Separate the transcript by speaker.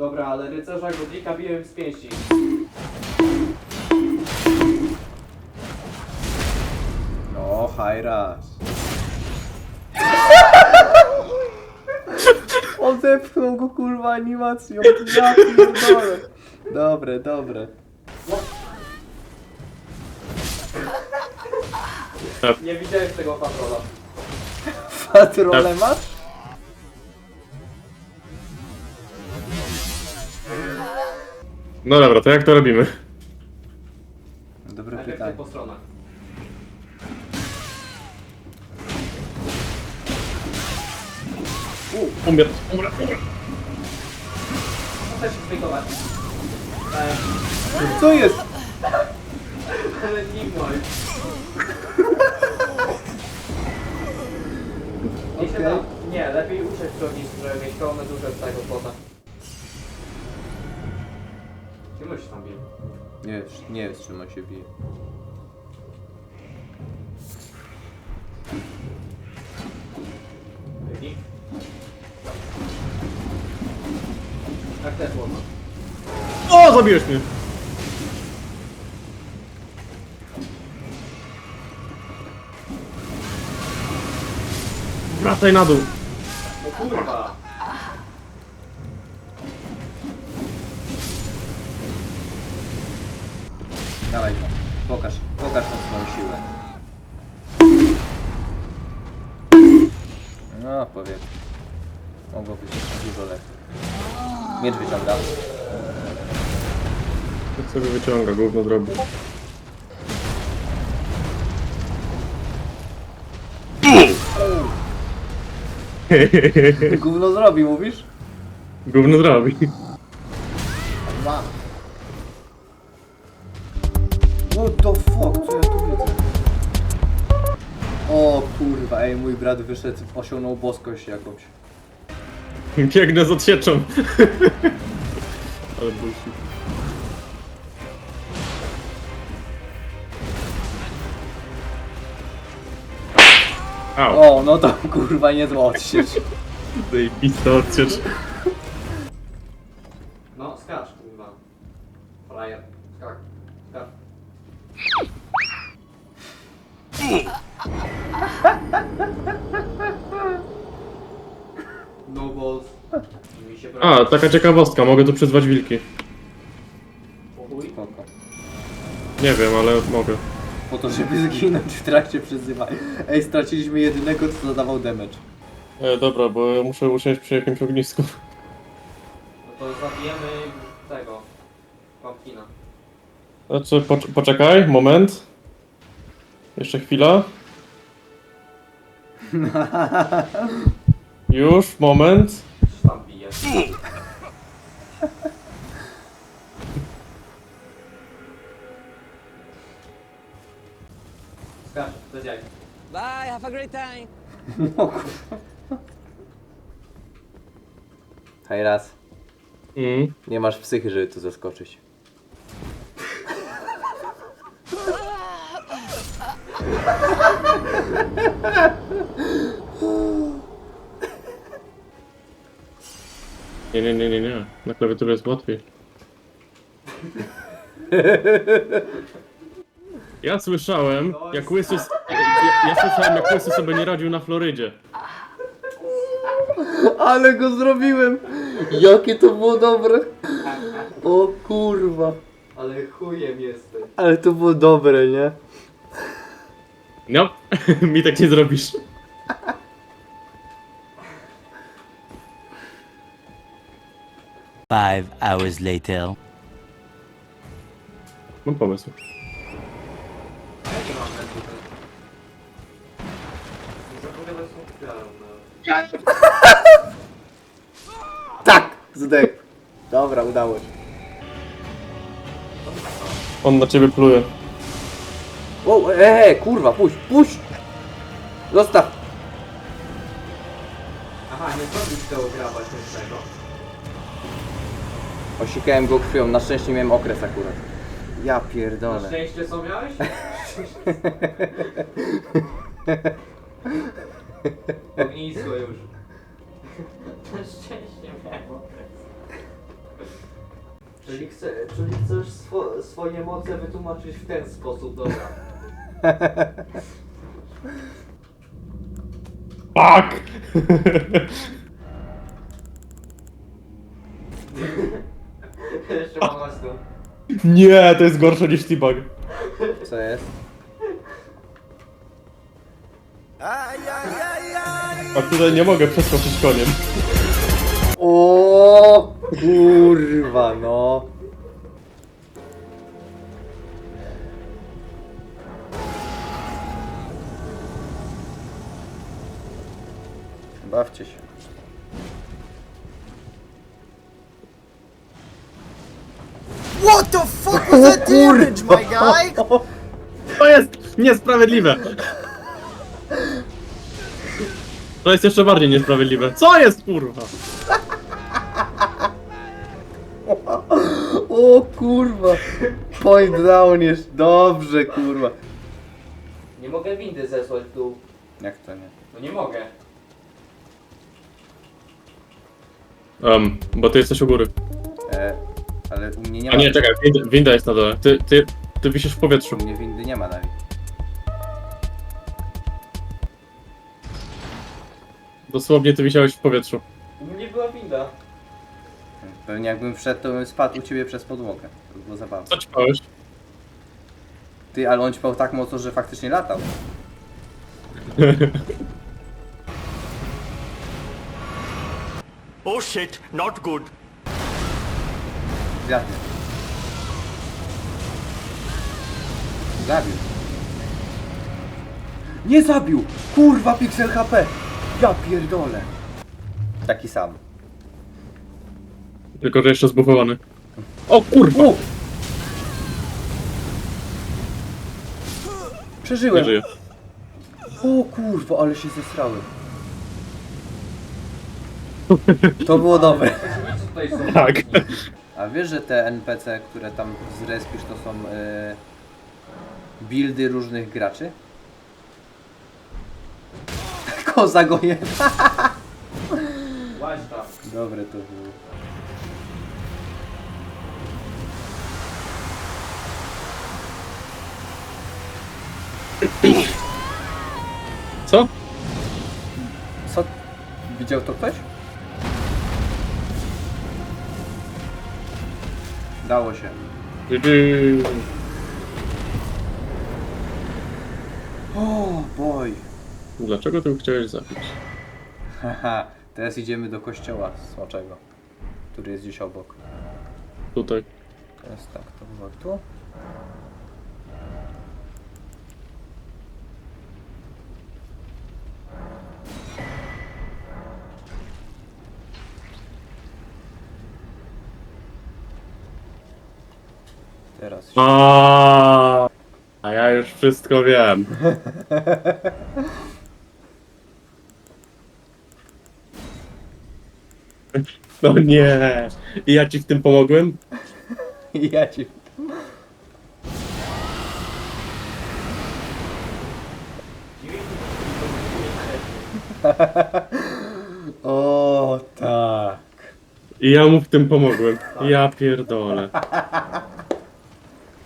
Speaker 1: Dobra, ale rycerza Godlika biłem z pięści.
Speaker 2: No, hajras. Odepchnął go kurwa animacją. Ja pierdolę. Dobre, dobre.
Speaker 1: Nie widziałem tego patrola.
Speaker 2: Patrole masz?
Speaker 3: No dobra, to jak to robimy?
Speaker 2: Dobre
Speaker 1: Najpierw
Speaker 2: pytanie.
Speaker 1: po stronach.
Speaker 3: Umier, umrę, umrę.
Speaker 1: Chcę się zbejtować.
Speaker 2: Co jest?
Speaker 1: Ale nignął. Nie się tam. Nie, lepiej uciec do nich, żeby mieć pełne duże z tego płota.
Speaker 2: Nie, jest- nie jest czym on się bije.
Speaker 1: Tak też można.
Speaker 3: O, zabiłeś mnie! Wracaj na dół.
Speaker 1: No kurwa!
Speaker 2: Dawaj go. Pokaż, pokaż nam swoją siłę. No, powiem. Mogło być dużo lepiej. Miecz wyciąga.
Speaker 3: Jak sobie wyciąga, gówno zrobi.
Speaker 2: Gówno zrobi, mówisz?
Speaker 3: Gówno zrobi.
Speaker 2: Mam. What the fuck, co ja tu widzę? O kurwa, ej, mój brat wyszedł, osiągnął boskość jakąś.
Speaker 3: Biegnę z odsieczą. Ale bullshit. Au,
Speaker 2: O, no to kurwa nie odsiecz.
Speaker 3: zajebista odsiecz. A, taka ciekawostka, mogę tu przyzwać wilki.
Speaker 1: Chuj.
Speaker 2: Spoko.
Speaker 3: Nie wiem, ale mogę.
Speaker 2: Po to, żeby zginąć w trakcie przyzywania. Ej, straciliśmy jedynego, co zadawał damage.
Speaker 3: E, dobra, bo ja muszę usiąść przy jakimś ognisku.
Speaker 1: No to zabijemy tego. Pumpkina.
Speaker 3: Znaczy, pocz poczekaj, moment. Jeszcze chwila. Już, moment.
Speaker 1: Skacz, bez jaj.
Speaker 4: Bye, have a great time.
Speaker 2: No kurwa. Hej raz.
Speaker 3: Mm.
Speaker 2: Nie masz psychy, żeby tu zaskoczyć.
Speaker 3: Nie, nie, nie, nie, nie. Na klawiaturze jest łatwiej. Ja słyszałem, jak Łysy... s- Ja, ja słyszałem, jak Łysy sobie nie radził na Florydzie.
Speaker 2: Ale go zrobiłem! Jakie to było dobre! O kurwa.
Speaker 1: Ale chujem jesteś.
Speaker 2: Ale to było dobre, nie?
Speaker 3: No, mi tak nie zrobisz.
Speaker 4: Five hours later.
Speaker 3: Mam pomysł.
Speaker 1: Jakie mam ten tutaj? Zapowiadać są kwiatą,
Speaker 2: Tak! Zdech. Dobra, udało się.
Speaker 3: On na ciebie pluje.
Speaker 2: O, eee, kurwa, puść, puść! Zostaw!
Speaker 1: Aha, nie zrobisz tego graba śmiesznego.
Speaker 2: Osikałem go krwią, na szczęście miałem okres akurat. Ja
Speaker 1: Na
Speaker 2: pierdolę.
Speaker 1: szczęście co miałeś? Ognisko już. Na szczęście miałem okres. Czyli, chce, czyli chcesz swo, swoje moce wytłumaczyć w ten sposób, dobra.
Speaker 3: Fuck!
Speaker 1: Tu.
Speaker 3: Nie, to jest gorsze niż T-Bag.
Speaker 2: Co jest?
Speaker 3: A tutaj nie mogę przeskoczyć koniem.
Speaker 2: O kurwa, no. Bawcie się.
Speaker 5: What the fuck was that damage, my guy?
Speaker 3: To jest niesprawiedliwe! To jest jeszcze bardziej niesprawiedliwe. Co jest kurwa?
Speaker 2: O kurwa. Point down jest. Dobrze, kurwa.
Speaker 1: Nie mogę windy zesłać tu.
Speaker 2: Jak to nie?
Speaker 1: No nie mogę.
Speaker 3: Um, bo ty jesteś u góry.
Speaker 2: E, ale u mnie nie
Speaker 3: A
Speaker 2: ma.
Speaker 3: nie, czekaj, winda, winda jest na dole. Ty, ty, ty wisisz w powietrzu.
Speaker 2: U mnie windy nie ma Dawid.
Speaker 3: Dosłownie ty wisiałeś w powietrzu.
Speaker 1: U mnie była winda.
Speaker 2: Pewnie jakbym wszedł, to bym spadł u ciebie przez podłogę. To by było zabawne.
Speaker 3: Co ćpałeś?
Speaker 2: Ty, ale on ćpał tak mocno, że faktycznie latał.
Speaker 6: Oh shit, not good.
Speaker 2: Zjadnie. Zabił. Nie zabił! Kurwa, pixel HP! Ja pierdolę. Taki sam.
Speaker 3: Tylko, że jeszcze zbufowany. O kurwa!
Speaker 2: U!
Speaker 3: Nie
Speaker 2: Przeżyłem.
Speaker 3: żyje.
Speaker 2: O kurwa, ale się zesrałem. To było dobre.
Speaker 1: Co tutaj są?
Speaker 3: Tak.
Speaker 2: A wiesz, że te NPC, które tam zrespisz, to są e, buildy różnych graczy? Koza go je.
Speaker 1: Łaź tam.
Speaker 2: Dobre to było.
Speaker 3: Co?
Speaker 2: Co? Widział to ktoś? Dało się. O, boj.
Speaker 3: Dlaczego ty chciałeś zabić?
Speaker 2: Haha, teraz idziemy do kościoła smoczego, który jest gdzieś obok.
Speaker 3: Tutaj.
Speaker 2: Teraz tak, to było tu. Teraz.
Speaker 3: A, a ja już wszystko wiem. No nie. I ja ci w tym pomogłem?
Speaker 2: Ja ci... O tak.
Speaker 3: I ja mu w tym pomogłem. Ja pierdolę.